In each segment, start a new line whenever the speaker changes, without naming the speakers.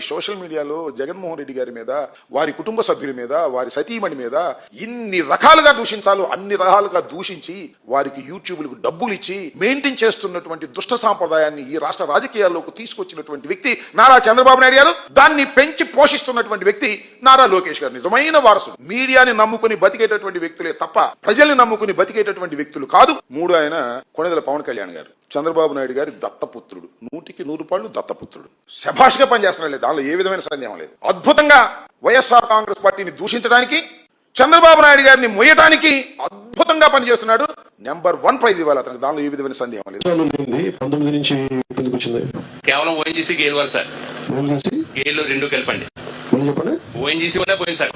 Social మీడియాలో జగన్మోహన్ రెడ్డి గారి మీద వారి కుటుంబ సభ్యుల మీద వారి సతీమణి మీద ఇన్ని రకాలుగా దూషించాలో అన్ని రకాలుగా దూషించి వారికి యూట్యూబ్లకు డబ్బులు ఇచ్చి మెయింటైన్ చేస్తున్నటువంటి దుష్ట సాంప్రదాయాన్ని ఈ రాష్ట్ర రాజకీయాల్లోకి తీసుకొచ్చినటువంటి వ్యక్తి నారా చంద్రబాబు నాయుడు గారు. దాన్ని పెంచి పోషిస్తున్నటువంటి వ్యక్తి నారా లోకేష్ గారు. నిజమైన వారసుడు. మీడియాని నమ్ముకుని బతికేటటువంటి వ్యక్తులే తప్ప ప్రజల్ని నమ్ముకుని బతికేటటువంటి వ్యక్తులు కాదు. మూడు ఆయన కొణిదల పవన్ కళ్యాణ్ గారు. చంద్రబాబు నాయుడు గారి దత్తపుత్రుడు. నూటికి నూరు పాళ్ళు దత్తపుత్రుడు. శభాష్గా పనిచేస్తున్నాడు లేదు. దానిలో ఏ విధమైన సందేహం లేదు. అద్భుతంగా వైఎస్ఆర్ కాంగ్రెస్ పార్టీని దూషించడానికి చంద్రబాబు నాయుడు గారిని మొయ్యటానికి అద్భుతంగా పనిచేస్తున్నాడు. నెంబర్ వన్ ప్రైజ్ ఇవ్వాలి అతనికి. దానిలో ఏ విధమైన సందేహం లేదు.
పంతొమ్మిది నుంచి కిందకు వచ్చింది
కేవలం ఓఎన్జీసీ గేల్ వారు సార్.
నుంచి
గేలు రెండు కలిపండి. ఓఎన్జీసీ వల్లే పోయింది సార్.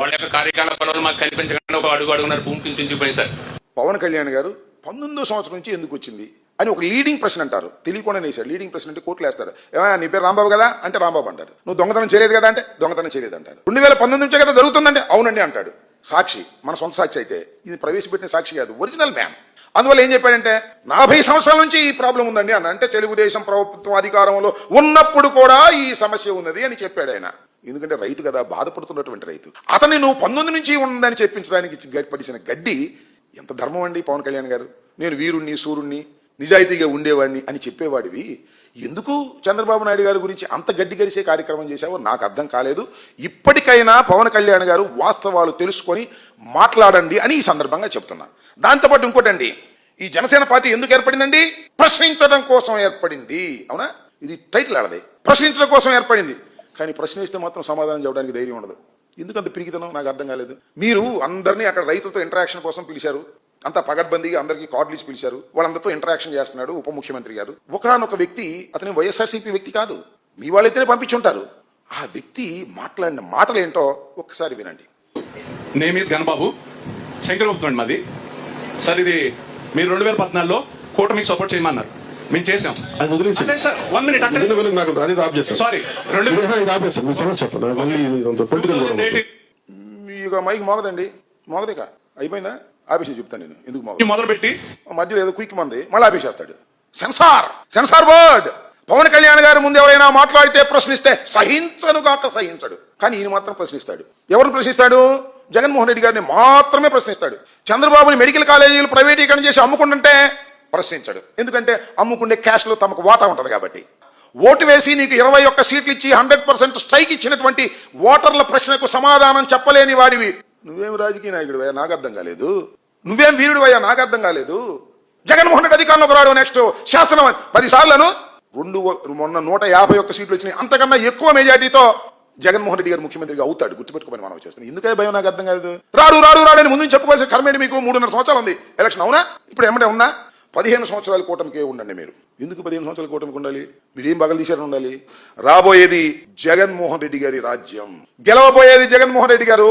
వాళ్ళ యొక్క కార్యకలాపాలు మాకు కనిపించకుండా ఒక అడుగు అడుగున్నారు భూమి కించి పోయింది సార్.
పవన్ కళ్యాణ్ గారు పంతొమ్మిదో సంవత్సరం నుంచి ఎందుకు వచ్చింది? అని ఒక లీడింగ్ ప్రశ్న అంటారు. తెలియకుండా వేశారు లీడింగ్ ప్రశ్న అంటే కోర్టులు వేస్తారు. ఏమైనా నీ పేరు రాంబాబు కదా? అంటే రాంబాబు అంటారు. నువ్వు దొంగతనం చేయలేదు కదా అంటే దొంగతనం చేయలేదు అంటారు. రెండు వేల పంతొమ్మిది నుంచే కదా జరుగుతుందంటే అవునండి అంటాడు. సాక్షి మన సొంత సాక్షి అయితే. ఇది ప్రవేశపెట్టిన సాక్షి కాదు. ఒరిజినల్ మ్యాన్ అందువల్ల ఏం చెప్పాడంటే నలభై సంవత్సరాల నుంచి ఈ ప్రాబ్లం ఉందండి అన్న. అంటే తెలుగుదేశం ప్రభుత్వం అధికారంలో ఉన్నప్పుడు కూడా ఈ సమస్య ఉన్నది అని చెప్పాడు ఆయన. ఎందుకంటే రైతు కదా బాధపడుతున్నటువంటి రైతు. అతన్ని నువ్వు పంతొమ్మిది నుంచి ఉందని చెప్పించడానికి గ- పడిసిన గడ్డి ఎంత ధర్మం అండి పవన్ కళ్యాణ్ గారు? నేను వీరుణ్ణి సూర్యుణ్ణి నిజాయితీగా ఉండేవాడిని అని చెప్పేవాడివి. ఎందుకు చంద్రబాబు నాయుడు గారి గురించి అంత గడ్డి గరిసే కార్యక్రమం చేశావో నాకు అర్థం కాలేదు. ఇప్పటికైనా పవన్ కళ్యాణ్ గారు వాస్తవాలు తెలుసుకొని మాట్లాడండి అని ఈ సందర్భంగా చెప్తున్నా. దాంతోపాటు ఇంకోటండి ఈ జనసేన పార్టీ ఎందుకు ఏర్పడిందండి? ప్రశ్నించడం కోసం ఏర్పడింది. అవునా? ఇది టైటిల్ ఆడది. ప్రశ్నించడం కోసం ఏర్పడింది. కానీ ప్రశ్నిస్తే మాత్రం సమాధానం చెప్పడానికి ధైర్యం ఉండదు. ఎందుకంత పిరిగితనం నాకు అర్థం కాలేదు. మీరు అందరినీ అక్కడ రైతులతో ఇంటరాక్షన్ కోసం పిలిచారు. అంత పగడ్బందీగా అందరికీ కార్డులు ఇచ్చి పిలిచారు. వాళ్ళందరితో ఇంటరాక్షన్ చేస్తున్నాడు ఉప ముఖ్యమంత్రి గారు. ఒకనొక వ్యక్తి అతని వైఎస్ఆర్సీపీ వ్యక్తి కాదు. మీ వాళ్ళైతేనే పంపించుంటారు. ఆ వ్యక్తి మాట్లాడిన మాటలు ఏంటో ఒక్కసారి వినండి.
నేమ్ ఈస్ గణబాబు శంకరగుప్తం అండి మాది. సార్ ఇది మీరు రెండు వేల పద్నాలుగులో కూటమికి సపోర్ట్ చేయమన్నారు. మేము చేసాం
అది వదిలేసి.
అంటే సార్ వన్ మినిట్ అక్కడ
నాకు అది చేస్తాను
సారీ రెండు
ఆపేస్తాను మీ సమస్య చెప్పండి. మళ్ళీ పొలిటికల్
మైక్ మోగదండి. మోగదిక. అయిపోయిందా? ఆఫీస్ చెప్తాను నేను. ఎందుకు
మొదలు పెట్టి.
మధ్యలో ఏదో క్విక్ మంది మళ్ళీ ఆపేసేస్తాడు censor censor word Pavan Kalyan గారి ముందు ఎవరైనా మాట్లాడితే ప్రశ్నిస్తే సహించను కాక సహించడు. కానీ ఈయన మాత్రం ప్రశ్నిస్తాడు. ఎవరిని ప్రశ్నిస్తాడు? జగన్మోహన్ రెడ్డి గారిని మాత్రమే ప్రశ్నిస్తాడు. చంద్రబాబుని మెడికల్ కాలేజీలు ప్రైవేటీకరణ చేసి అమ్ముకుంటుంటే ప్రశ్నించాడు. ఎందుకంటే అమ్ముకుండే క్యాష్లో తమకు వాటా ఉంటది కాబట్టి. ఓటు వేసి నీకు ఇరవై ఒక్క సీట్లు ఇచ్చి హండ్రెడ్ పర్సెంట్ స్ట్రైక్ ఇచ్చినటువంటి ఓటర్ల ప్రశ్నకు సమాధానం చెప్పలేని వాడివి. నువ్వేం రాజకీయ నాయకుడు నాకు అర్థం కాలేదు. నువ్వేం వీరుడు అయ్యా నాకు అర్థం కాలేదు. జగన్మోహన్ రెడ్డి అధికారంలోకి రాడు నెక్స్ట్ శాసనం పది సార్లను రెండు మొన్న నూట యాభై ఒక్క సీట్లు వచ్చినాయి. అంతకన్నా ఎక్కువ మెజార్టీతో జగన్మోహన్ రెడ్డి గారు ముఖ్యమంత్రిగా అవుతాడు. గుర్తుపెట్టుకోమని మనం చేస్తున్నాం ఎందుకే భయం? నాకు అర్థం కాదు రాడు రాడు రాడని ముందు చెప్పుకోవాల్సిన కర్మేంటి మీకు? మూడున్నర సంవత్సరాలు ఉంది. ఎలక్షన్ అవునా? ఇప్పుడు ఏమంటే ఉన్నా? పదిహేను సంవత్సరాల కూటమికే ఉండండి మీరు. ఎందుకు పదిహేను సంవత్సరాల కూటమికి ఉండాలి? మీరు ఏం పగలు తీశారని ఉండాలి? రాబోయేది జగన్మోహన్ రెడ్డి గారి రాజ్యం. గెలవబోయేది జగన్మోహన్ రెడ్డి గారు.